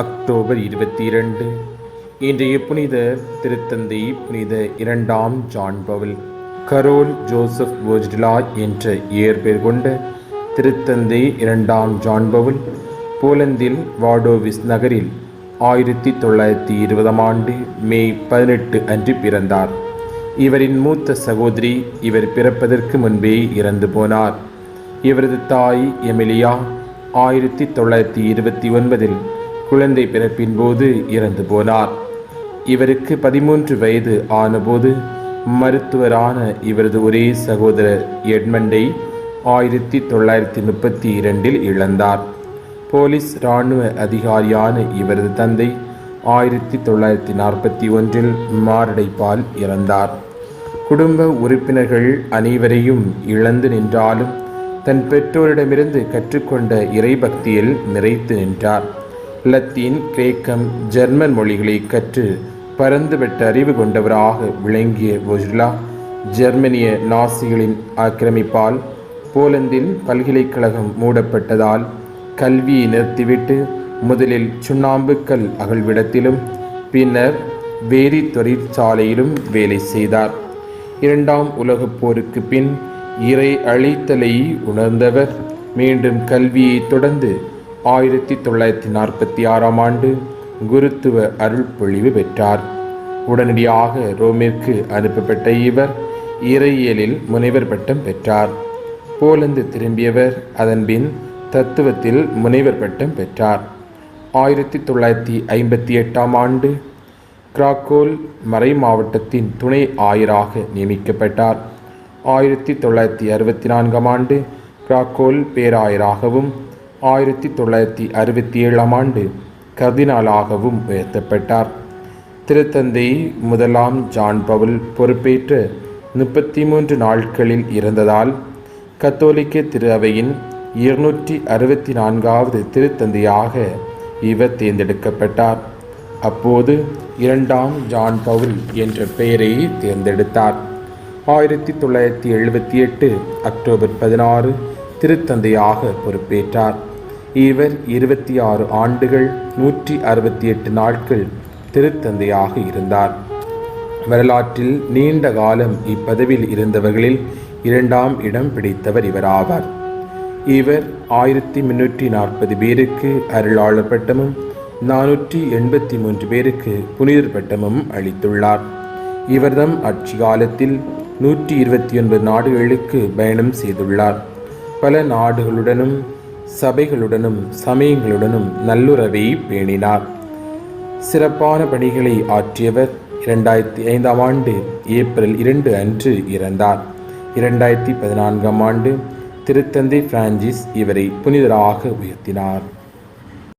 October இருபத்தி இரண்டு இன்றைய புனித திருத்தந்தை புனித இரண்டாம் John Paul Karol Joseph Wojtyla என்ற இயற்பெயர் கொண்ட திருத்தந்தை இரண்டாம் ஜான் பவுல் போலந்தில் வாடோவிஸ் நகரில் ஆயிரத்தி தொள்ளாயிரத்தி இருபதாம் ஆண்டு மே பதினெட்டு அன்று பிறந்தார். இவரின் மூத்த சகோதரி இவர் பிறப்பதற்கு முன்பே இறந்து போனார். இவரது தாய் எமிலியா ஆயிரத்தி தொள்ளாயிரத்தி இருபத்தி ஒன்பதில் குழந்தை பிறப்பின் போது இறந்து போனார். இவருக்கு பதிமூன்று வயது ஆனபோது மருத்துவரான இவரது ஒரே சகோதரர் எட்மண்டை ஆயிரத்தி தொள்ளாயிரத்தி முப்பத்தி இரண்டில் இழந்தார். போலீஸ் இராணுவ அதிகாரியான இவரது தந்தை ஆயிரத்தி தொள்ளாயிரத்தி நாற்பத்தி ஒன்றில் மாரடைப்பால் இறந்தார். குடும்ப உறுப்பினர்கள் அனைவரையும் இழந்து நின்றாலும் தன் பெற்றோரிடமிருந்து கற்றுக்கொண்ட இறைபக்தியில் நிறைத்து நின்றார். லத்தீன் கிரேக்கம் ஜெர்மன் மொழிகளை கற்று பரந்துபட்ட அறிவு கொண்டவராக விளங்கிய வொஜ்லா ஜெர்மனிய நாசிகளின் ஆக்கிரமிப்பால் போலந்தில் பல்கலைக்கழகம் மூடப்பட்டதால் கல்வியை நிறுத்திவிட்டு முதலில் சுண்ணாம்புக்கல் அகழ்விடத்திலும் பின்னர் வேதி தொழிற்சாலையிலும் வேலை செய்தார். இரண்டாம் உலகப் போருக்கு பின் இறை அழைத்தலை உணர்ந்தவர். மீண்டும் கல்வியை தொடர்ந்து ஆயிரத்தி தொள்ளாயிரத்தி நாற்பத்தி ஆறாம் ஆண்டு குருத்துவ அருள்பொழிவு பெற்றார். உடனடியாக ரோமிற்கு அனுப்பப்பட்ட இவர் இறையியலில் முனைவர் பட்டம் பெற்றார். போலந்து திரும்பியவர் அதன்பின் தத்துவத்தில் முனைவர் பட்டம் பெற்றார். ஆயிரத்தி தொள்ளாயிரத்தி ஐம்பத்தி எட்டாம் ஆண்டு கிராக்கோல் மறை மாவட்டத்தின் துணை ஆயராக நியமிக்கப்பட்டார். ஆயிரத்தி தொள்ளாயிரத்தி அறுபத்தி நான்காம் ஆண்டு கிராக்கோல் பேராயராகவும் ஆயிரத்தி தொள்ளாயிரத்தி அறுபத்தி ஏழாம் ஆண்டு கர்தினாலாகவும் உயர்த்தப்பட்டார். திருத்தந்தை முதலாம் ஜான் பவுல் பொறுப்பேற்ற முப்பத்தி மூன்று நாட்களில் இருந்ததால் கத்தோலிக்க திரு அவையின் இருநூற்றி அறுபத்தி நான்காவது திருத்தந்தையாக இவர் தேர்ந்தெடுக்கப்பட்டார். அப்போது இரண்டாம் ஜான் பவுல் என்ற பெயரை தேர்ந்தெடுத்தார். ஆயிரத்தி தொள்ளாயிரத்தி எழுபத்தி எட்டு அக்டோபர் பதினாறு திருத்தந்தையாக பொறுப்பேற்றார். இவர் இருபத்தி ஆறு ஆண்டுகள் நூற்றி அறுபத்தி எட்டு நாட்கள் திருத்தந்தையாக இருந்தார். வரலாற்றில் நீண்ட காலம் இப்பதவியில் இருந்தவர்களில் இரண்டாம் இடம் பிடித்தவர் இவராவார். இவர் ஆயிரத்தி முன்னூற்றி நாற்பது பேருக்கு அருளாளர் பட்டமும் நானூற்றி எண்பத்தி மூன்று பேருக்கு புனிதர் பட்டமும் அளித்துள்ளார். இவர்தம் ஆட்சி காலத்தில் நூற்றி இருபத்தி ஒன்பது நாடுகளுக்கு பயணம் செய்துள்ளார். பல நாடுகளுடனும் சபைகளுடனும் சமயங்களுடனும் நல்லுறவை பேணினார். சிறப்பான பணிகளை ஆற்றியவர் இரண்டாயிரத்தி ஐந்தாம் ஆண்டு ஏப்ரல் இரண்டு அன்று இறந்தார். இரண்டாயிரத்தி பதினான்காம் ஆண்டு திருத்தந்தை பிரான்சிஸ் இவரை புனிதராக உயர்த்தினார்.